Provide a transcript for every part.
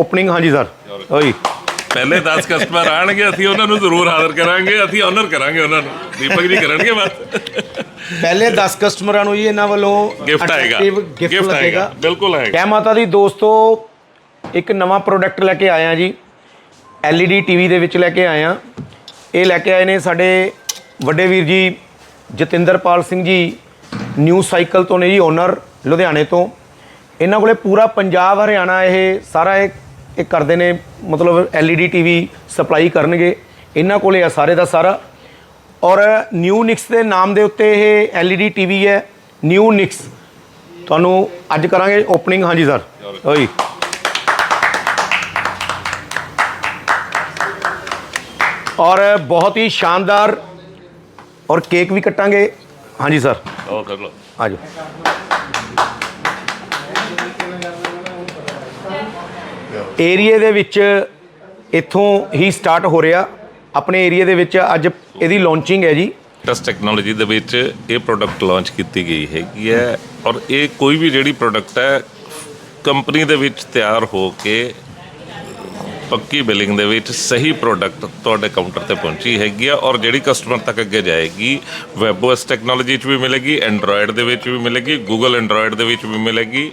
Opening ਹਾਂਜੀ sir ਓਏ। ਪਹਿਲੇ 10 ਕਸਟਮਰ ਆਣਗੇ ਅਸੀਂ ਉਹਨਾਂ ਨੂੰ ਜ਼ਰੂਰ ਹਾਜ਼ਰ ਕਰਾਂਗੇ ਅਸੀਂ ਆਨਰ ਕਰਾਂਗੇ ਉਹਨਾਂ ਨੂੰ। ਦੀਪਕ ਜੀ ਕਰਨਗੇ ਬਸ ਪਹਿਲੇ 10 ਕਸਟਮਰਾਂ ਨੂੰ ਜੀ ਇਹਨਾਂ ਵੱਲੋਂ ਗਿਫਟ ਆਏਗਾ। ਗਿਫਟ ਲੱਗੇਗਾ। ਬਿਲਕੁਲ ਆਏਗਾ। ਕਹਿ ਮਾਤਾ ਦੀ ਦੋਸਤੋ ਇੱਕ ਨਵਾਂ ਪ੍ਰੋਡਕਟ ਲੈ ਕੇ ਆਇਆ ਜੀ। LED ਟੀਵੀ ਦੇ ਵਿੱਚ ਲੈ ਕੇ ਆਇਆ। ਇਹ ਲੈ ਕੇ ਆਏ ਨੇ ਸਾਡੇ ਵੱਡੇ ਵੀਰ ਜੀ ਜਤਿੰਦਰਪਾਲ ਸਿੰਘ ਜੀ ਨਿਊ ਸਾਈਕਲ ਤੋਂ ਨੇ ਜੀ ਓਨਰ ਲੁਧਿਆਣੇ ਤੋਂ। ਇਹਨਾਂ ਕੋਲੇ ਪੂਰਾ ਪੰਜਾਬ ਹਰਿਆਣਾ ਇਹ ਸਾਰਾ ਇਹ ਇਹ ਕਰਦੇ ਨੇ ਮਤਲਬ LED ਟੀਵੀ ਸਪਲਾਈ ਕਰਨਗੇ। ਇਹਨਾਂ ਕੋਲੇ ਆ ਸਾਰੇ ਦਾ ਸਾਰਾ। ਔਰ ਨਿਊ ਨਿਕਸ ਦੇ ਨਾਮ ਦੇ ਉੱਤੇ ਇਹ LED ਟੀਵੀ ਹੈ ਨਿਊ ਨਿਕਸ ਤੁਹਾਨੂੰ ਅੱਜ ਕਰਾਂਗੇ ਓਪਨਿੰਗ ਹਾਂਜੀ ਸਰ ਓਏ ਔਰ ਬਹੁਤ ਹੀ ਸ਼ਾਨਦਾਰ ਔਰ ਕੇਕ ਵੀ ਕੱਟਾਂਗੇ। ਹਾਂਜੀ ਸਰ ਉਹ ਕਰ ਲਓ। ਏਰੀਏ ਦੇ ਵਿੱਚ ਇੱਥੋਂ ਹੀ ਸਟਾਰਟ ਹੋ ਰਿਹਾ। ਆਪਣੇ ਏਰੀਏ ਦੇ ਵਿੱਚ ਅੱਜ ਇਹਦੀ ਲਾਂਚਿੰਗ ਹੈ ਜੀ। ਟਸ ਟੈਕਨੋਲੋਜੀ ਦੇ ਵਿੱਚ ਇਹ ਪ੍ਰੋਡਕਟ ਲਾਂਚ ਕੀਤੀ ਗਈ ਹੈਗੀ ਹੈ। ਔਰ ਇਹ ਕੋਈ ਵੀ ਜਿਹੜੀ ਪ੍ਰੋਡਕਟ ਹੈ ਕੰਪਨੀ ਦੇ ਵਿੱਚ ਤਿਆਰ ਹੋ ਕੇ ਪੱਕੀ ਬਿਲਿੰਗ ਦੇ ਵਿੱਚ ਸਹੀ ਪ੍ਰੋਡਕਟ ਤੁਹਾਡੇ ਕਾਊਂਟਰ ਤੇ ਪਹੁੰਚੀ ਹੈਗੀ ਆ ਔਰ ਜਿਹੜੀ ਕਸਟਮਰ ਤੱਕ ਅੱਗੇ ਜਾਏਗੀ WebOS ਟੈਕਨੋਲੋਜੀ 'ਚ ਵੀ ਮਿਲੇਗੀ Android ਦੇ ਵਿੱਚ ਵੀ ਮਿਲੇਗੀ Google Android ਦੇ ਵਿੱਚ ਵੀ ਮਿਲੇਗੀ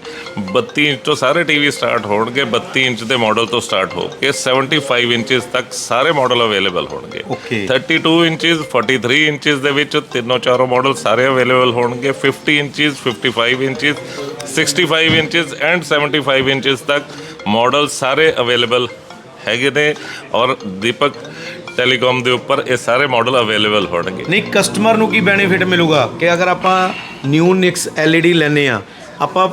32 ਇੰਚ ਤੋਂ ਸਾਰੇ ਟੀਵੀ ਸਟਾਰਟ ਹੋਣਗੇ 32 ਇੰਚ ਦੇ ਮਾਡਲ ਤੋਂ ਸਟਾਰਟ ਹੋ ਕੇ 75 ਇੰਚਸ ਤੱਕ ਸਾਰੇ ਮਾਡਲ ਅਵੇਲੇਬਲ ਹੋਣਗੇ Okay. 32 ਇੰਚਸ 43 ਇੰਚਸ ਦੇ ਵਿੱਚ ਤਿੰਨੋਂ ਚਾਰੋਂ ਮਾਡਲ ਸਾਰੇ ਅਵੇਲੇਬਲ ਹੋਣਗੇ 50 inches 55 inches 65 inches and 75 inches ਤੱਕ ਮਾਡਲ ਸਾਰੇ ਅਵੇਲੇਬਲ ਹੈਗੇ ਨੇ ਔਰ ਦੀਪਕ ਟੈਲੀਕਾਮ ਦੇ ਉੱਪਰ ਇਹ ਸਾਰੇ ਮਾਡਲ ਅਵੇਲੇਬਲ ਹੋਣਗੇ। ਨਹੀਂ ਕਸਟਮਰ ਨੂੰ ਕੀ ਬੈਨੀਫਿਟ ਮਿਲੂਗਾ? ਕਿ ਅਗਰ ਆਪਾਂ ਨਿਊ ਨਿਕਸ LED ਲੈਨੇ ਆ ਆਪਾਂ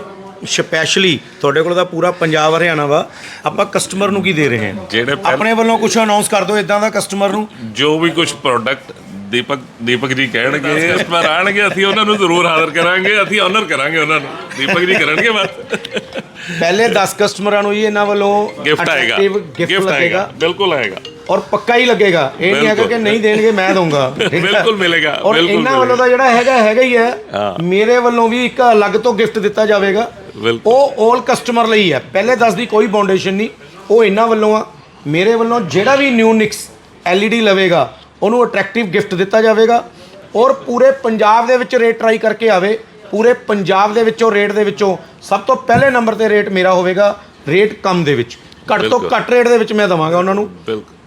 ਸਪੈਸ਼ਲੀ ਤੁਹਾਡੇ ਕੋਲ ਤਾਂ ਪੂਰਾ ਪੰਜਾਬ ਹਰਿਆਣਾ ਵਾ ਆਪਾਂ ਕਸਟਮਰ ਨੂੰ ਕੀ ਦੇ ਰਹੇ ਹਾਂ? ਜਿਹੜੇ ਪਹਿਲ- ਆਪਣੇ ਵੱਲੋਂ ਕੁਝ ਅਨਾਉਂਸ ਕਰ ਦਿਓ ਇਦਾਂ ਦਾ ਕਸਟਮਰ ਨੂੰ। ਜੋ ਵੀ ਕੁਝ ਪ੍ਰੋਡਕਟ ਦੀਪਕ ਦੀਪਕ ਜੀ ਕਹਿਣਗੇ ਕਸਟਮਰ ਆਣਗੇ ਅਸੀਂ ਉਹਨਾਂ ਨੂੰ ਜ਼ਰੂਰ ਹਾਜ਼ਰ ਕਰਾਂਗੇ ਅਸੀਂ ਆਨਰ ਕਰਾਂਗੇ ਉਹਨਾਂ ਨੂੰ। ਦੀਪਕ ਜੀ ਕਰਨਗੇ ਬਸ ਪਹਿਲੇ 10 ਕਸਟਮਰਾਂ ਨੂੰ ਜੀ ਇਹਨਾਂ ਵੱਲੋਂ ਗਿਫਟ ਆਏਗਾ। ਗਿਫਟ ਆਏਗਾ। ਬਿਲਕੁਲ ਆਏਗਾ। ਔਰ ਪੱਕਾ ਹੀ ਲੱਗੇਗਾ। ਇਹ ਨਹੀਂ ਹੈਗਾ ਕਿ। ਨਹੀਂ ਦੇਣਗੇ ਮੈਂ ਦਊਂਗਾ। ਹੈ? ਬਿਲਕੁਲ ਮਿਲੇਗਾ, ਔਰ ਇਹਨਾਂ ਵੱਲੋਂ ਤਾਂ ਜਿਹੜਾ ਹੈਗਾ ਹੈਗਾ ਹੀ ਹੈ। ਹਾਂ। ਮੇਰੇ ਵੱਲੋਂ ਵੀ ਇੱਕ ਅਲੱਗ ਤੋਂ ਗਿਫਟ ਦਿੱਤਾ ਜਾਵੇਗਾ। ਉਹ 올 ਕਸਟਮਰ ਲਈ ਹੈ। ਪਹਿਲੇ 10 ਦੀ ਕੋਈ ਬਾਉਂਡੇਸ਼ਨ ਨਹੀਂ। ਉਹ ਇਹਨਾਂ ਵੱਲੋਂ ਆ। ਮੇਰੇ ਵੱਲੋਂ ਜਿਹੜਾ ਵੀ ਨਿਊ ਨਿਕਸ LED ਲਵੇਗਾ ਉਹਨੂੰ ਅਟਰੈਕਟਿਵ ਗਿਫਟ ਦਿੱਤਾ ਜਾਵੇਗਾ ਔਰ ਪੂਰੇ ਪੰਜਾਬ ਦੇ ਵਿੱਚ ਰੇਟ ਟਰਾਈ ਕਰਕੇ ਆਵੇ। ਪੂਰੇ ਪੰਜਾਬ ਦੇ ਵਿੱਚੋਂ ਰੇਟ ਦੇ ਵਿੱਚੋਂ ਸਭ ਤੋਂ ਪਹਿਲੇ ਨੰਬਰ ਤੇ ਰੇਟ ਮੇਰਾ ਹੋਵੇਗਾ ਰੇਟ ਕਮ ਦੇ ਵਿੱਚ। ਘੱਟ ਤੋਂ ਘੱਟ ਰੇਟ ਦੇ ਵਿੱਚ ਮੈਂ ਦਵਾਂਗਾ ਉਹਨਾਂ ਨੂੰ।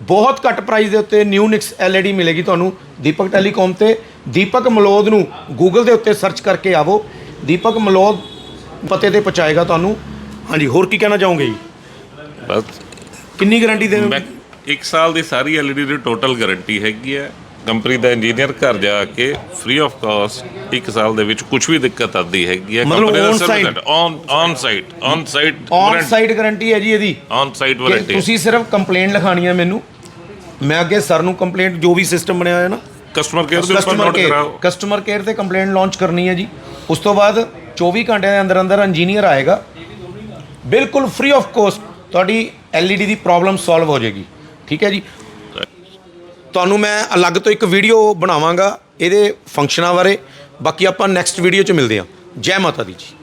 ਬਹੁਤ ਘੱਟ ਪ੍ਰਾਈਸ ਦੇ ਉੱਤੇ ਨਿਊ ਨਿਕਸ ਐਲਈਡੀ ਮਿਲੇਗੀ ਤੁਹਾਨੂੰ। ਦੀਪਕ ਟੈਲੀਕਾਮ ਤੇ ਦੀਪਕ ਮਲੋਦ ਨੂੰ ਗੂਗਲ ਦੇ ਉੱਤੇ ਸਰਚ ਕਰਕੇ ਆਵੋ। ਦੀਪਕ ਮਲੋਦ ਪਤੇ ਤੇ ਪਹੁੰਚਾਏਗਾ ਤੁਹਾਨੂੰ। ਹਾਂਜੀ ਹੋਰ ਕੀ ਕਹਿਣਾ ਚਾਹੋਗੇ ਜੀ? ਬਸ। ਕਿੰਨੀ ਗਾਰੰਟੀ ਦੇਵੋਗੇ? ਇੱਕ ਸਾਲ ਦੀ ਸਾਰੀ ਐਲਈਡੀ ਦੀ ਟੋਟਲ ਗਾਰੰਟੀ ਹੈਗੀ ਹੈ। ਕੰਪਨੀ ਦਾ ਇੰਜੀਨੀਅਰ ਘਰ ਜਾ ਕੇ ਫ੍ਰੀ ਆਫ ਕਾਸਟ 1 ਸਾਲ ਦੇ ਵਿੱਚ ਕੁਝ ਵੀ ਦਿੱਕਤ ਆਦੀ ਹੈਗੀ ਹੈ। ਮਤਲਬ on site? On on site on site on site guarantee ਹੈ ਜੀ ਇਹਦੀ। ਔਨ ਸਾਈਟ ਵਾਰੰਟੀ ਤੁਸੀਂ ਸਿਰਫ ਕੰਪਲੇਂਟ ਲਿਖਾਣੀ ਹੈ ਮੈਨੂੰ। ਮੈਂ ਅੱਗੇ ਸਰ ਨੂੰ ਕੰਪਲੇਂਟ ਜੋ ਵੀ ਸਿਸਟਮ ਬਣਿਆ ਹੋਇਆ ਨਾ। ਕਸਟਮਰ ਕੇਅਰ ਦੇ ਉੱਪਰ ਨੋਟ ਕਰਾਓ। ਕਸਟਮਰ ਕੇਅਰ ਤੇ ਕੰਪਲੇਂਟ ਲਾਂਚ ਕਰਨੀ ਹੈ ਜੀ। ਉਸ ਤੋਂ ਬਾਅਦ 24 ਘੰਟਿਆਂ ਦੇ ਅੰਦਰ ਅੰਦਰ ਇੰਜੀਨੀਅਰ ਆਏਗਾ। ਬਿਲਕੁਲ ਫ੍ਰੀ ਆਫ ਕੋਸਟ ਤੁਹਾਡੀ LED ਦੀ ਪ੍ਰੋਬਲਮ ਸੋਲਵ ਹੋ ਜਾਏਗੀ। ਠੀਕ ਹੈ ਜੀ। ਤੁਹਾਨੂੰ ਮੈਂ ਅਲੱਗ ਤੋਂ ਇੱਕ ਵੀਡੀਓ ਬਣਾਵਾਂਗਾ ਇਹਦੇ ਫੰਕਸ਼ਨਾਂ ਬਾਰੇ। ਬਾਕੀ ਆਪਾਂ ਨੈਕਸਟ ਵੀਡੀਓ 'ਚ ਮਿਲਦੇ ਹਾਂ। ਜੈ ਮਾਤਾ ਦੀ ਜੀ।